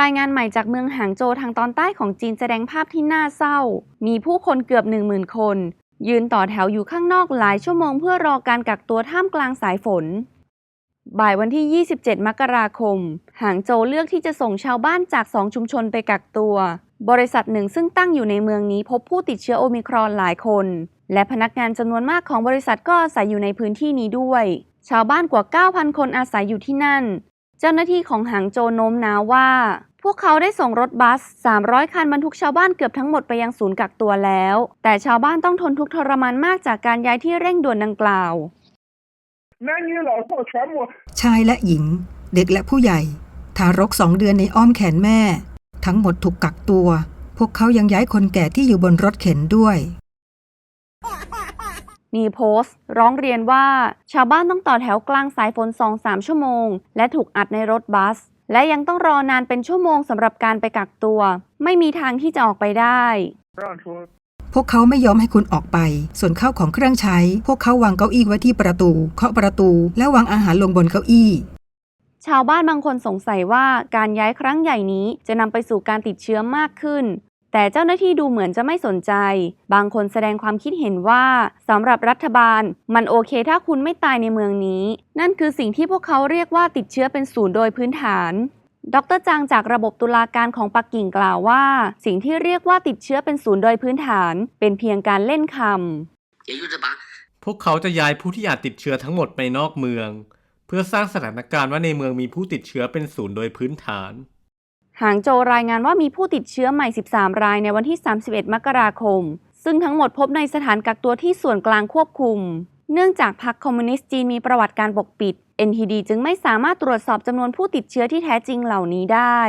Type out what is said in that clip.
รายงานใหม่จากเมืองหางโจวทางตอนใต้ของจีนแสดงภาพที่น่าเศร้า มีผู้คนเกือบ10,000 คน ยืนต่อแถวอยู่ข้างนอกหลายชั่วโมงเพื่อรอการกักตัวท่ามกลางสายฝน บ่ายวันที่ 27 มกราคม หางโจวเลือกที่จะส่งชาวบ้านจาก2ชุมชนไปกักตัว บริษัทหนึ่งซึ่งตั้งอยู่ในเมืองนี้พบผู้ติดเชื้อโอมิครอนหลายคน และพนักงานจำนวนมากของบริษัทก็อาศัยอยู่ในพื้นที่นี้ด้วย ชาวบ้านกว่า 9,000 คนอาศัยอยู่ที่นั่น เจ้าหน้าที่ของหางโจโน้มน้าวว่า พวกเขาได้ส่งรถบัส 300 คันบรรทุกชาวบ้านเกือบทั้งหมดไปยังศูนย์กักตัวแล้ว แต่ชาวบ้านต้องทนทุกข์ทรมานมากจากการย้ายที่เร่งด่วนดังกล่าว ชายและหญิง เด็กและผู้ใหญ่ ทารกสองเดือนในอ้อมแขนแม่ ทั้งหมดถูกกักตัว พวกเขายังย้ายคนแก่ที่อยู่บนรถเข็นด้วย มีโพสต์ ร้องเรียนว่า ชาวบ้านต้องต่อแถวกลางสายฝน 2-3 ชั่วโมง และถูกอัดในรถบัส และยังต้องรอนานเป็นชั่วโมงสำหรับการไปกักตัว ไม่มีทางที่จะออกไปได้让出พวกเขาไม่ยอมให้คุณออกไป ส่วนข้าวของเครื่องใช้ พวกเขาวางเก้าอี้ไว้ที่ประตู เคาะประตู และวางอาหารลงบนเก้าอี้ ชาวบ้านบางคนสงสัยว่าการย้ายครั้งใหญ่นี้จะนำไปสู่การติดเชื้อมากขึ้น แต่เจ้าหน้าที่ดูเหมือนจะไม่สนใจ บางคนแสดงความคิดเห็นว่าสำหรับรัฐบาล มันโอเคถ้าคุณไม่ตายในเมืองนี้ นั่นคือสิ่งที่พวกเขาเรียกว่าติดเชื้อเป็นศูนย์โดยพื้นฐานดรจางจากระบบตุลาการของปักกิ่งกล่าวว่า สิ่งที่เรียกว่าติดเชื้อเป็นศูนย์โดยพื้นฐาน เป็นเพียงการเล่นคำพวกเขาจะย้ายผู้ที่อาจติดเชื้อทั้งหมดไปนอกเมือง เพื่อสร้างสถานการณ์ว่าในเมืองมีผู้ติดเชื้อเป็นศูนย์โดยพื้นฐาน หางโจวรายงานว่ามีผู้ติดเชื้อใหม่ 13 รายในวันที่ 31 มกราคม ซึ่งทั้งหมดพบในสถานกักตัวที่ส่วนกลางควบคุม เนื่องจากพรรคคอมมิวนิสต์จีนมีประวัติการปกปิด NTD จึงไม่สามารถตรวจสอบจำนวนผู้ติดเชื้อที่แท้จริงเหล่านี้ได้